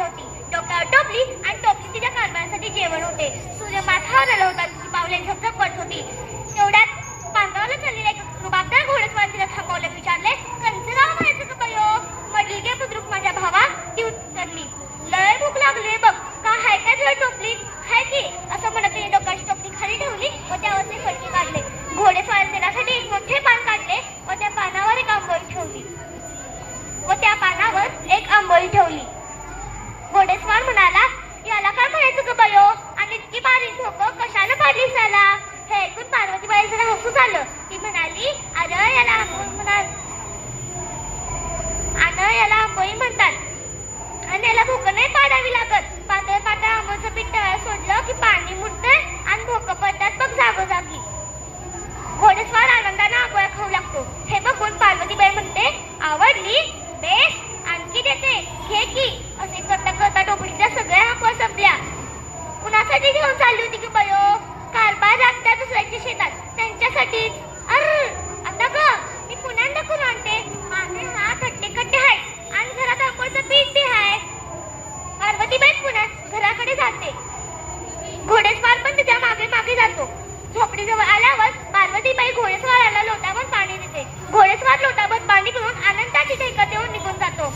आली होती. डोक्यावर टोपली आणि टोपली तिच्या कारभारासाठी जेवण होते. सूर्य माथावर आला होता तिची पावले झपझप पडत होती. तेवढ्यात पांडवाला चाललेला एक रुबाबदार घोडेस्वार तिला थांबवलं. विचारले कंचराव म्हणायचं का कयो म्हटली गे बुद्रुक माझ्या भावा. ती उत्तरली लय भूक लागली बघ. का हाय का तुझ्या टोपली? हाय की? असं म्हणत तिने डोक्याची टोपली खाली ठेवली व त्यावरचे फटके काढले. घोडेस्वार देण्यासाठी एक मोठे पान काढले व त्या पानावर एक आंबोळी ठेवली. व त्या पानावर एक आंबोळी ठेवली. घोडेस्वार म्हणाला याला काय म्हणायचं ग बयो? आणि इतकी बारीक धोकं कशाला पाडली झाला हे ऐकून पार्वतीबाई जरा हसू झालं ती म्हणाली अरे याला म्हणाल. अरे याला आंबोई म्हणतात. आणि याला धोकं नाही पाडावी लागत. पातळ पातळ आंबोचं पीठ सोडलं की पाणी मुटतंय आणि भोकं पडतात बघ जागोजागी घोडेस्वार आनंदाने आंबोळ्या खाऊ लागतो हे बघून पार्वतीबाई म्हणते आवडली बेस आणखी देते घे की असे करता करता टोपलीच्या सगळ्या आंबोळ्या संपल्या कुणासाठी घेऊन चालली होती की बयो? कारभार लागतात दुसऱ्याच्या शेतात. त्यांच्यासाठी अर आता ग मी पुन्हा करून आणते. माझे हात खट्टे खट्टे आहे आणि घरात आंबोळचं पीठ बी आहे पार्वतीबाई पुण्यात घराकडे जाते. घोडेस्वार पण तिच्यामागे मागे जातो. झोपडीजवळ आल्यावर पार्वतीबाई घोडेस्वाराला लोटावर पाणी देते. घोडेस्वार लोटावर पाणी पिऊन आनंदाची ढेकत येऊन निघून जातो.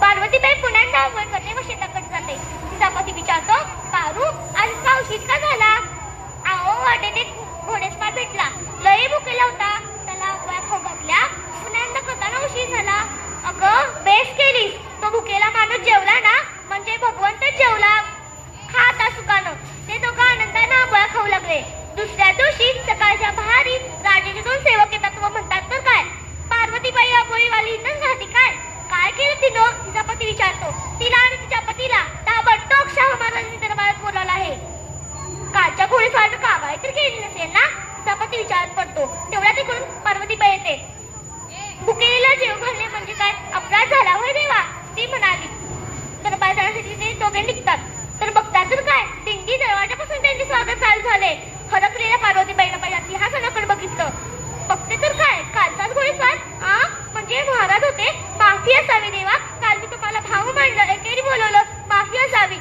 पार्वतीबाई पुन्हा धावपळ करते व शेताकडे जाते. तिचा पती विचारतो पार्वतीबाई आंबोळीवाली इथंच राहते. काय? काय केलं तिनं? तिचा पती विचारतो. तिला आणि तिच्या पतीला ताबडतोब शाहू महाराजांनी दरबारात बोलावला आहे. कालच्या घोडेस्वारनं कागाय तर केली नसेल ना? तिचा पती विचारत पडतो. तेवढ्या तिकडून पार्वतीबाई येते. भुकेला जेव घालणे म्हणजे काय? अपराध झाला होय देवा ती म्हणाली. दरबार जाण्यासाठी ते दोघे निघतात. तर बघतात तर काय? दिंडी दरवाजापासून त्यांचे स्वागत चालू झाले. हरकलेल्या पार्वतीबाईनं पाहिजे हा सण बघते तर काय कालचाच घोडेस्वार आ म्हणजे महाराज होते माफी असावी देवा काल मी तुम्हाला भाऊ मांडलं एकेरी बोलवलं माफी असावी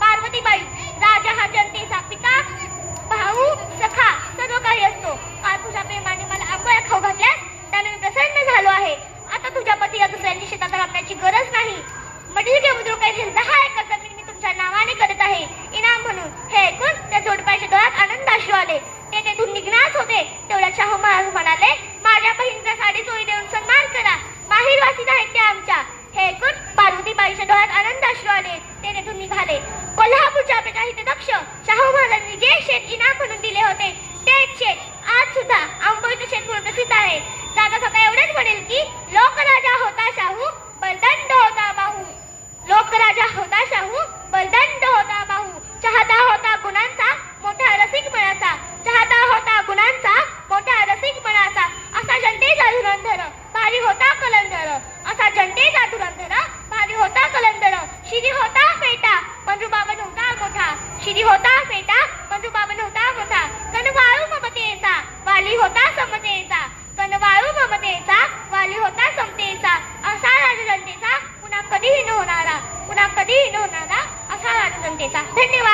पार्वतीबाई राजा हा जनतेचा पिता भाऊ सखा सर्व काही असतो काल तुझ्या प्रेमाने मला आंबोळ्या खाऊ घातल्या त्याने मी प्रसन्न झालो आहे आता तुझ्या पतीला दुसऱ्यांची शेतात राबण्याची गरज नाही. मधील घे काही दहा एकर जमीन मी तुमच्या नावाने करत आहे. इनाम म्हणून हे ऐकून त्या जोडप्याच्या डोळ्यात आनंद अश्रू आले. ते तेथून निघणार होते. तेवढ्या शाहू महाराज म्हणाले माझ्या बहिणीचा साडी चोरी देऊन सन्मान करा. माहीर वाचित आहेत ते जादूरंधना भावी होता कलंदर. शिरी होता पेटा. पंजूबाबा नव्हता मोठा. शिरी होता पेटा. पंजूबाबा नव्हता मोठा. कनवाळू ममतेचा. वाली होता समतेचा. कनवाळू ममतेचा. वाली